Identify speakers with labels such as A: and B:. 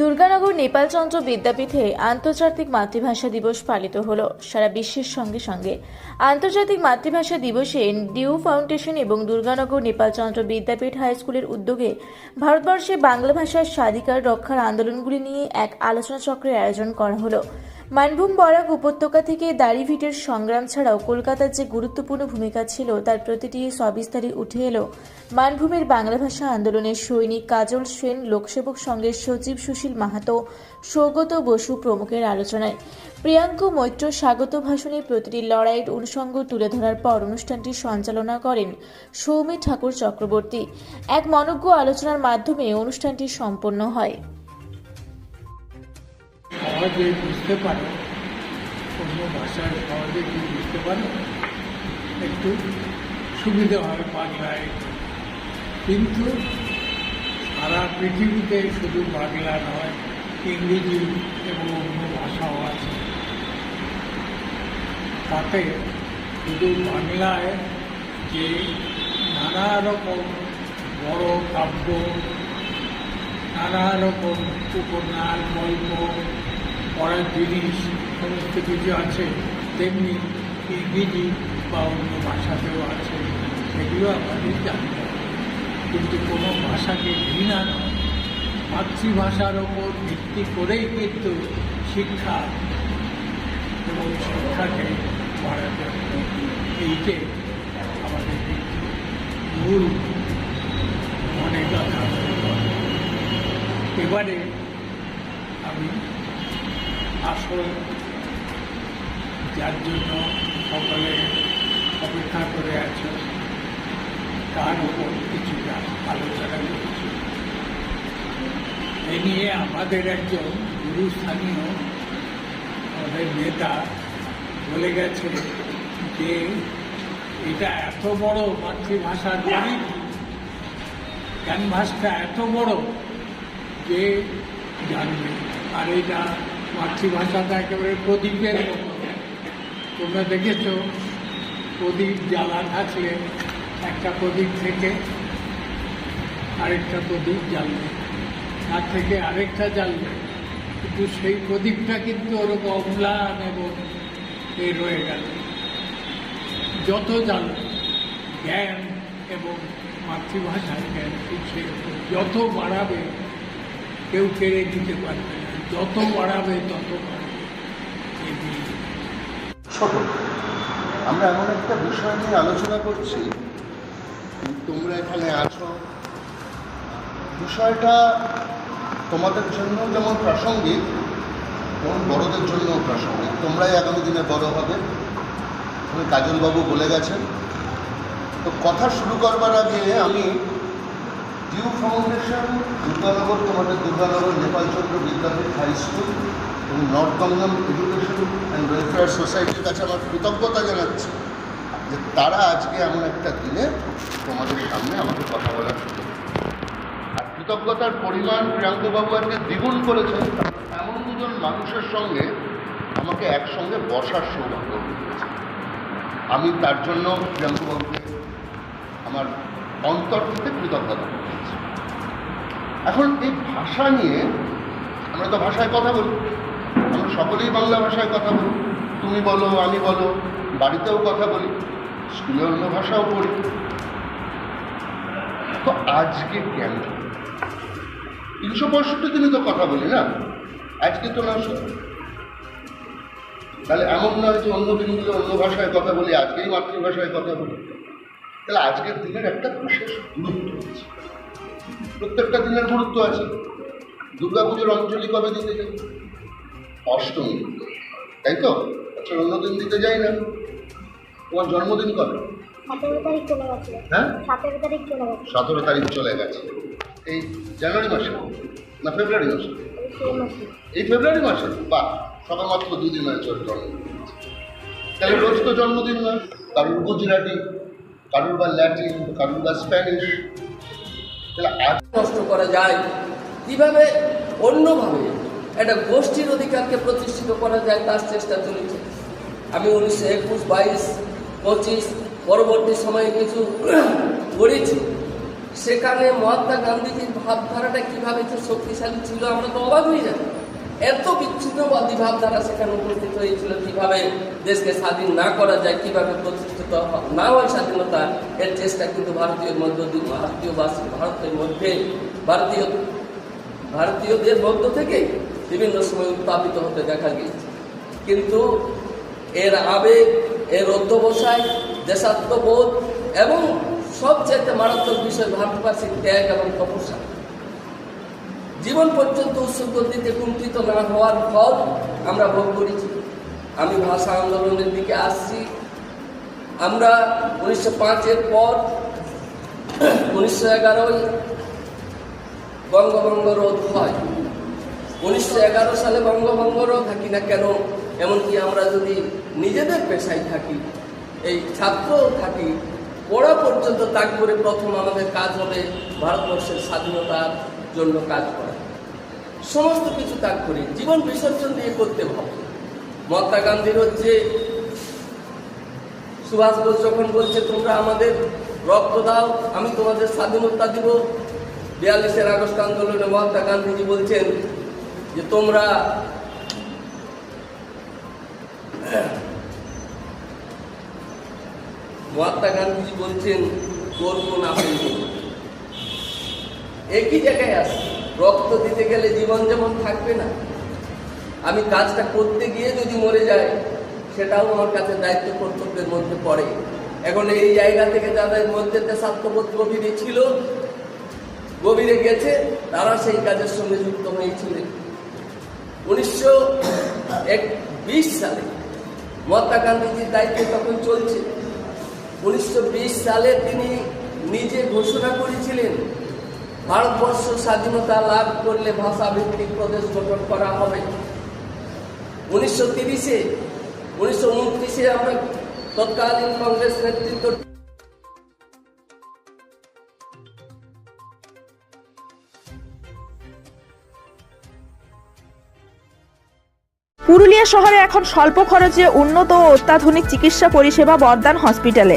A: দুর্গানগর নেপালচন্দ্র বিদ্যাপীঠে আন্তর্জাতিক মাতৃভাষা দিবস পালিত হলো। সারা বিশ্বের সঙ্গে সঙ্গে আন্তর্জাতিক মাতৃভাষা দিবসে ডিউ ফাউন্ডেশন এবং দুর্গানগর নেপালচন্দ্র বিদ্যাপীঠ হাইস্কুলের উদ্যোগে ভারতবর্ষে বাংলা ভাষার স্বাধিকার রক্ষার আন্দোলনগুলি নিয়ে এক আলোচনা চক্রের আয়োজন করা হলো। মানভূম বরাক উপত্যকা থেকে দাড়িভিটের সংগ্রাম ছাড়াও কলকাতার যে গুরুত্বপূর্ণ ভূমিকা ছিল, তার প্রতিটি সবিস্তারে উঠে এলো মানভূমের বাংলা ভাষা আন্দোলনের সৈনিক কাজল সেন, লোকসেবক সংঘের সচিব সুশীল মাহাতো, সৌগত বসু প্রমুখের আলোচনায়। প্রিয়াঙ্ক মৈত্র স্বাগত ভাষণে প্রতিটি লড়াইয়ের অনুষঙ্গ তুলে ধরার পর অনুষ্ঠানটি সঞ্চালনা করেন সৌমি ঠাকুর চক্রবর্তী। এক মনজ্ঞ আলোচনার মাধ্যমে অনুষ্ঠানটি সম্পন্ন হয়।
B: সহজে বুঝতে পারে, অন্য ভাষায় সহজে কি বুঝতে পারে, একটু সুবিধা হয় বাংলায়। কিন্তু সারা পৃথিবীতে শুধু বাংলা নয়, ইংরেজি এবং অন্য ভাষাও আছে। তাতে শুধু বাংলায় যে নানা রকম বড় কাব্য, নানা রকম উপন্যাস, গল্প পড়ার জিনিস সমস্ত কিছু আছে, তেমনি ইংরেজি বা অন্য ভাষাতেও আছে, সেগুলো আমাদের জানতে হবে। কিন্তু কোনো ভাষাকে ঘৃণা নয়। মাতৃভাষার ওপর ভিত্তি করেই কিন্তু শিক্ষা এবং শিক্ষাকে বাড়াতে এইটে আমাদের মূল অনেক কথা। এবারে আমি আসল যার জন্য সকলে অপেক্ষা করে আছে, তার উপর কিছুটা আলোচনা করছি। এ নিয়ে আমাদের একজন গুরুস্থানীয় আমাদের নেতা বলে গেছে যে, এটা এত বড় মাতৃভাষার বাড়ি ক্যানভাসটা এত বড় যে জানবে। আর এটা মাতৃভাষাটা একেবারে প্রদীপের মতো। তোমরা দেখেছ, প্রদীপ জ্বালা থাকলে একটা প্রদীপ থেকে আরেকটা প্রদীপ জ্বালবে তার থেকে আরেকটা জ্বালবে কিন্তু সেই প্রদীপটা কিন্তু ওরকম অম্লান এবং এ রয়ে গেল। যত জ্বালবে জ্ঞান এবং মাতৃভাষার জ্ঞান সেরকম যত বাড়াবে, কেউ কেড়ে দিতে পারবে না। যত বাড়াবে, তত
C: আমরা এমন একটা বিষয় নিয়ে আলোচনা করছি, তোমরা এখানে আছো। বিষয়টা তোমাদের জন্য যেমন প্রাসঙ্গিক, তেমন বড়দের জন্য প্রাসঙ্গিক। তোমরাই আগামী দিনে বড় হবে। তুমি কাজলবাবু বলে গেছেন। তো কথা শুরু করবার আগে আমি ডিউ ফাউন্ডেশন দুর্গানগর, তোমাদের দুর্গানগর নেপালচন্দ্র বিদ্যাপীঠ হাই স্কুল এবং নর্থ গঙ্গাম এডুকেশন অ্যান্ড ওয়েলফেয়ার সোসাইটির কাছে আমার কৃতজ্ঞতা জানাচ্ছি যে তারা আজকে এমন একটা দিনে তোমাদের সামনে আমাকে কথা বলার সুযোগ আর কৃতজ্ঞতার পরিমাণ প্রিয়াঙ্কবাবু আজকে দ্বিগুণ করেছেন। এমন দুজন মানুষের সঙ্গে আমাকে একসঙ্গে বসার সৌভাগ্য আমি তার জন্য প্রিয়াঙ্কবাবুকে আমার অন্তর থেকে কৃতজ্ঞতা করছি। এখন এই ভাষা নিয়ে আমরা তো ভাষায় কথা বলি। আমরা সকলেই বাংলা ভাষায় কথা বলি। তুমি বলো, আমি বলো, বাড়িতেও কথা বলি, স্কুলে অন্য ভাষাও পড়ি তো আজকে কেন? তিনশো পঁয়ষট্টি দিনে তো কথা বলি না? আজকে তো না তাহলে এমন নয় যে অন্য দিনগুলো অন্য ভাষায় কথা বলি, আজকেই মাতৃভাষায় কথা বলি। তাহলে আজকের দিনের একটা বিশেষ গুরুত্ব আছে প্রত্যেকটা দিনের গুরুত্ব আছে। দুর্গাপুজোর অঞ্জলি কবে দিতে যাই? অষ্টমী। তাই তো? আচ্ছা অন্যদিন দিতে যাই না। তোমার জন্মদিন কবে?
D: সতেরো তারিখ চলে গেছে।
C: হ্যাঁ?
D: সতেরো তারিখ চলে গেছে।
C: এই জানুয়ারি মাসে? না ফেব্রুয়ারি মাসে?
D: এই
C: ফেব্রুয়ারি মাসে? বা সবে মাত্র দুদিন হয়েছে ওর জন্মদিন তাহলে রোজ তো জন্মদিন নয় কারুর গুজরাটি। কারুর বা ল্যাটিন কারুর বা স্প্যানিশ তাহলে
E: নষ্ট করা যায়, কীভাবে অন্যভাবে একটা গোষ্ঠীর অধিকারকে প্রতিষ্ঠিত করা যায় তার চেষ্টা চলেছে। আমি উনিশশো একুশ, বাইশ, পঁচিশ, পরবর্তী সময়ে কিছু করেছি। সেখানে মহাত্মা গান্ধীজির ভাবধারাটা কীভাবে শক্তিশালী ছিল আমরা তো অবাক হয়ে যাই এত বিচ্ছিন্নবাদী ভাবধারা সেখানে উপস্থিত হয়েছিল, কীভাবে দেশকে স্বাধীন না করা যায়, কীভাবে প্রতিষ্ঠিত না হয় স্বাধীনতা, এর চেষ্টা কিন্তু ভারতীয় মধ্য দিয়ে ভারতীয়বাসী ভারতের মধ্যে, ভারতীয় ভারতীয়দের মধ্য থেকে বিভিন্ন সময় উত্থাপিত হতে দেখা গিয়েছে। কিন্তু এর আবেগ, এর অধ্যবসায়, দেশাত্মবোধ এবং সবচেয়ে মারাত্মক বিষয় ভারতবাসীর ত্যাগ এবং তপস্যা। জীবন পর্যন্ত উৎসর্গ দিতে কুণ্ঠিত না হওয়ার ফল আমরা ভোগ করেছি। আমি ভাষা আন্দোলনের দিকে আসছি। আমরা উনিশশো পাঁচের পর উনিশশো এগারোয় বঙ্গভঙ্গ রোধ হয়। উনিশশো এগারো সালে বঙ্গভঙ্গ রোধ থাকি না কেন? এমনকি আমরা যদি নিজেদের পেশায় থাকি, এই ছাত্র থাকি পড়া পর্যন্ত তাক করে প্রথম আমাদের কাজ হবে ভারতবর্ষের স্বাধীনতার জন্য কাজ করা। সমস্ত কিছু ত্যাগ করি। জীবন বিসর্জন দিয়ে করতে হবে। মহাত্মা গান্ধীর হচ্ছে, সুভাষ বোস যখন বলছে, তোমরা আমাদের রক্ত দাও, আমি তোমাদের স্বাধীনতা দিব। বিয়াল্লিশের আগস্ট আন্দোলনে মহাত্মা গান্ধীজি বলছেন যে, তোমরা মহাত্মা গান্ধীজি বলছেন করব না একই জায়গায় আছে। রক্ত দিতে গেলে জীবন যেমন থাকবে না। আমি কাজটা করতে গিয়ে যদি মরে যাই, সেটাও আমার কাছে দায়িত্ব কর্তব্যের মধ্যে পড়ে। এখন এই জায়গা থেকে যাদের মধ্যে দেশাত্মবোধ গভীরে ছিল, গভীরে গেছে, তারা সেই কাজের সঙ্গে যুক্ত হয়েছিলেন উনিশশো এক বিশ সালে মহাত্মা গান্ধীজির দায়িত্ব তখন চলছে। উনিশশো বিশ সালে তিনি নিজে ঘোষণা করেছিলেন ভারতবর্ষ স্বাধীনতা লাভ করলে ভাষা ভিত্তিক প্রদেশ গঠন করা হবে। উনিশশো তিরিশে, উনিশশো উনত্রিশে আমরা তৎকালীন কংগ্রেস নেতৃত্ব
F: পুরুলিয়া শহরে এখন স্বল্প খরচে উন্নত ও অত্যাধুনিক চিকিৎসা পরিষেবা বর্দান হসপিটালে।